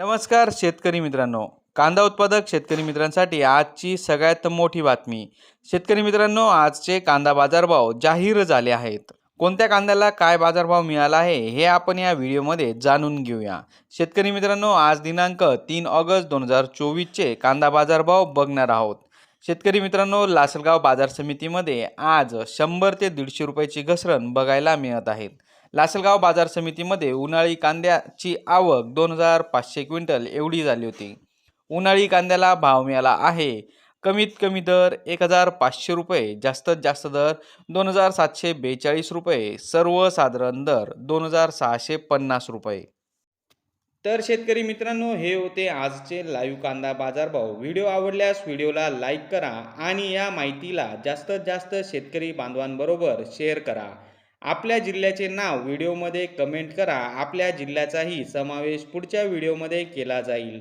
नमस्कार शेतकरी मित्रांनो. कांदा उत्पादक शेतकरी मित्रांसाठी आजची सगळ्यात मोठी बातमी. शेतकरी मित्रांनो आजचे कांदा बाजारभाव जाहीर झाले आहेत. कोणत्या कांद्याला काय बाजारभाव मिळाला आहे हे आपण या व्हिडिओमध्ये जाणून घेऊया. शेतकरी मित्रांनो आज दिनांक तीन ऑगस्ट दोन हजार चोवीसचे कांदा बाजारभाव बघणार आहोत. शेतकरी मित्रांनो लासलगाव बाजार समितीमध्ये आज शंभर ते दीडशे रुपयाची घसरण बघायला मिळत आहेत लासलगाव बाजार समितीमध्ये उन्हाळी कांद्याची आवक दोन हजार पाचशे क्विंटल एवढी झाली होती. उन्हाळी कांद्याला भाव मिळाला आहे. कमीत कमी दर एक हजार पाचशे रुपये जास्तीत जास्त दर दोन हजार सातशे बेचाळीस रुपये सर्वसाधारण दर दोन हजार सहाशे पन्नास रुपये. तर शेतकरी मित्रांनो हे होते आजचे लाईव्ह कांदा बाजारभाव. व्हिडिओ आवडल्यास व्हिडिओला लाईक करा आणि या माहितीला जास्तीत जास्त शेतकरी बांधवांबरोबर शेअर करा. आपल्या जिल्ह्याचे नाव व्हिडिओमध्ये कमेंट करा. आपल्या जिल्ह्याचाही समावेश पुढच्या व्हिडिओमध्ये केला जाईल.